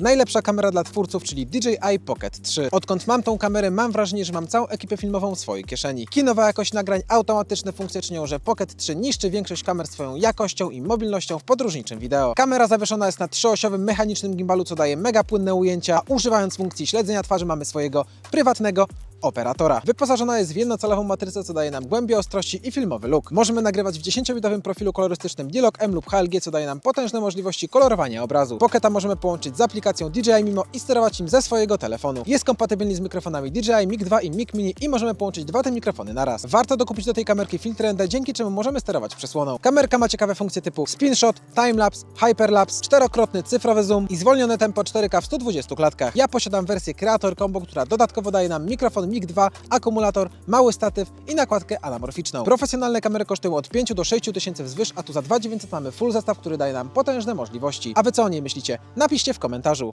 Najlepsza kamera dla twórców, czyli DJI Pocket 3. Odkąd mam tą kamerę, mam wrażenie, że mam całą ekipę filmową w swojej kieszeni. Kinowa jakość nagrań, automatyczne funkcje czynią, że Pocket 3 niszczy większość kamer swoją jakością i mobilnością w podróżniczym wideo. Kamera zawieszona jest na trzyosiowym mechanicznym gimbalu, co daje mega płynne ujęcia. Używając funkcji śledzenia twarzy mamy swojego prywatnego operatora. Wyposażona jest w jednocalową matrycę, co daje nam głębię ostrości i filmowy look. Możemy nagrywać w 10-bitowym profilu kolorystycznym Dialog M lub HLG, co daje nam potężne możliwości kolorowania obrazu. Pocketa możemy połączyć z aplikacją DJI Mimo i sterować im ze swojego telefonu. Jest kompatybilny z mikrofonami DJI Mic 2 i Mic Mini i możemy połączyć dwa te mikrofony na raz. Warto dokupić do tej kamerki filtr ND, dzięki czemu możemy sterować przesłoną. Kamerka ma ciekawe funkcje typu spinshot, timelapse, hyperlapse, czterokrotny cyfrowy zoom i zwolnione tempo 4K w 120 klatkach. Ja posiadam wersję Creator Combo, która dodatkowo daje nam mikrofon Mic 2, akumulator, mały statyw i nakładkę anamorficzną. Profesjonalne kamery kosztują od 5 do 6 tysięcy wzwyż, a tu za 2900 mamy full zestaw, który daje nam potężne możliwości. A wy co o niej myślicie? Napiszcie w komentarzu.